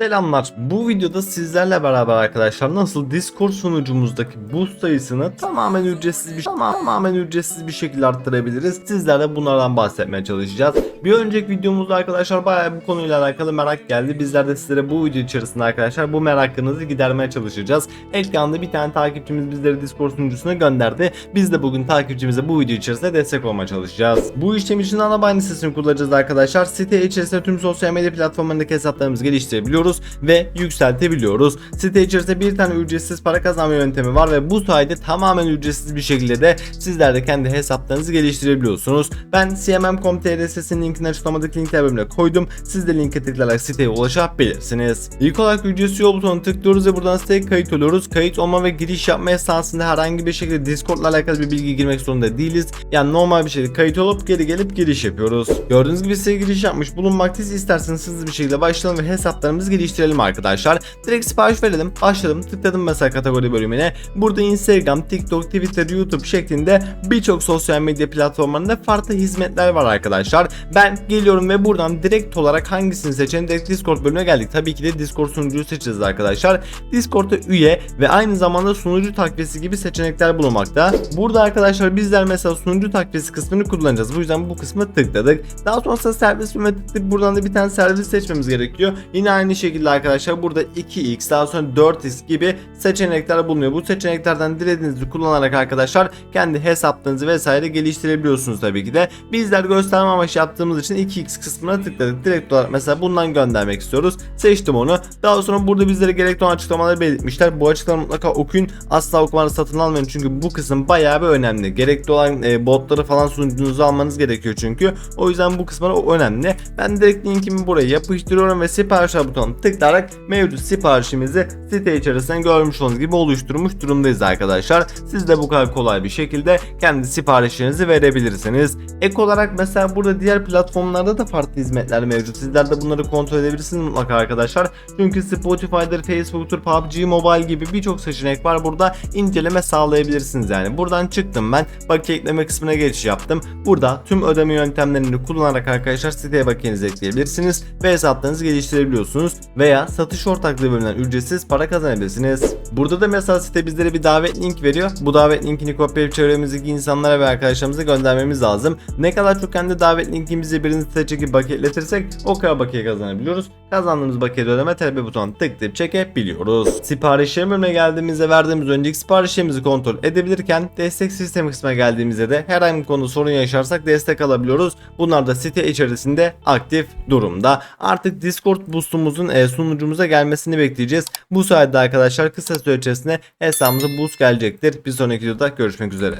Selamlar. Bu videoda sizlerle beraber arkadaşlar nasıl Discord sunucumuzdaki boost sayısını tamamen ücretsiz bir tamamen ücretsiz bir şekilde arttırabiliriz. Sizlerle bunlardan bahsetmeye çalışacağız. Bir önceki videomuzda arkadaşlar bayağı bu konuyla alakalı merak geldi. Bizler de sizlere bu video içerisinde arkadaşlar bu merakınızı gidermeye çalışacağız. Ekranda bir tane takipçimiz bizleri Discord sunucusuna gönderdi. Biz de bugün takipçimize bu video içerisinde destek olmaya çalışacağız. Bu işlem için Anabayni sitesini kullanacağız arkadaşlar. Site içerisinde tüm sosyal medya platformlarındaki hesaplarımızı geliştirebiliyoruz ve yükseltebiliyoruz. Site içerisinde bir tane ücretsiz para kazanma yöntemi var ve bu sayede tamamen ücretsiz bir şekilde de sizler de kendi hesaplarınızı geliştirebiliyorsunuz. Ben cmm.com.tr sitesinin linkini açıklamadaki linkler bölümüne koydum. Siz de linke tıklayarak siteye ulaşabilirsiniz. İlk olarak ücretsiz yol butonuna tıklıyoruz ve buradan siteye kayıt oluyoruz. Kayıt olma ve giriş yapma esnasında herhangi bir şekilde Discord'la alakalı bir bilgi girmek zorunda değiliz. Yani normal bir şekilde kayıt olup geri gelip giriş yapıyoruz. Gördüğünüz gibi siteye giriş yapmış bulunmaktayız. İsterseniz hızlı bir şekilde başlayalım ve hesaplarımızı geliştirelim arkadaşlar. Direkt sipariş verelim. Başladım. Tıkladım mesela kategori bölümüne. Burada Instagram, TikTok, Twitter, YouTube şeklinde birçok sosyal medya platformlarında farklı hizmetler var arkadaşlar. Ben geliyorum ve buradan direkt olarak hangisini seçelim? Direkt Discord bölümüne geldik. Tabii ki de Discord sunucuyu seçeceğiz arkadaşlar. Discord'da üye ve aynı zamanda sunucu takviyesi gibi seçenekler bulunmakta. Burada arkadaşlar bizler mesela sunucu takviyesi kısmını kullanacağız. Bu yüzden bu kısmı tıkladık. Daha sonrasında servis bölümüne. Buradan da bir tane servis seçmemiz gerekiyor. Yine aynı şekilde arkadaşlar burada 2x daha sonra 4x gibi seçenekler bulunuyor. Bu seçeneklerden dilediğinizi kullanarak arkadaşlar kendi hesaplarınızı vesaire geliştirebiliyorsunuz tabii ki de. Bizler gösterme amaçlı yaptığımız için 2x kısmına tıkladık. Direkt olarak mesela bundan göndermek istiyoruz. Seçtim onu. Daha sonra burada bizlere gerekli olan açıklamaları belirtmişler. Bu açıklamaları mutlaka okuyun. Asla okumaları satın almayın çünkü bu kısım bayağı bir önemli. Gerekli olan e, botları falan sunucunuza almanız gerekiyor çünkü. O yüzden bu kısmı önemli. Ben direkt linkimi buraya yapıştırıyorum ve sipariş butonuna tıklayarak mevcut siparişimizi site içerisinde görmüş olduğunuz gibi oluşturmuş durumdayız arkadaşlar. Siz de bu kadar kolay bir şekilde kendi siparişlerinizi verebilirsiniz. Ek olarak mesela burada diğer platformlarda da farklı hizmetler mevcut. Sizler de bunları kontrol edebilirsiniz mutlaka arkadaşlar. Çünkü Spotify'dır, Facebook'tur, PUBG Mobile gibi birçok seçenek var. Burada inceleme sağlayabilirsiniz yani. Buradan çıktım ben. Bakiye ekleme kısmına geçiş yaptım. Burada tüm ödeme yöntemlerini kullanarak arkadaşlar siteye bakiyenizi ekleyebilirsiniz ve hesaplarınızı geliştirebiliyorsunuz veya satış ortaklığı bölümünden ücretsiz para kazanabilirsiniz. Burada da mesela site bizlere bir davet link veriyor. Bu davet linkini kopyalayıp çevremizdeki insanlara ve arkadaşlarımıza göndermemiz lazım. Ne kadar çok kendi davet linkimizi birini site çekip bakiyeletirsek o kadar bakiye kazanabiliyoruz. Kazandığımız bakiye ödeme talep butonuna tıklayıp çekebiliyoruz. Siparişler bölümüne geldiğimizde verdiğimiz önceki siparişlerimizi kontrol edebilirken destek sistemi kısmına geldiğimizde de herhangi bir konu sorun yaşarsak destek alabiliyoruz. Bunlar da site içerisinde aktif durumda. Artık Discord boost'umuzun e, sunucumuza gelmesini bekleyeceğiz. Bu sayede arkadaşlar kısa süre içerisinde hesabımıza boost gelecektir. Bir sonraki videoda görüşmek üzere.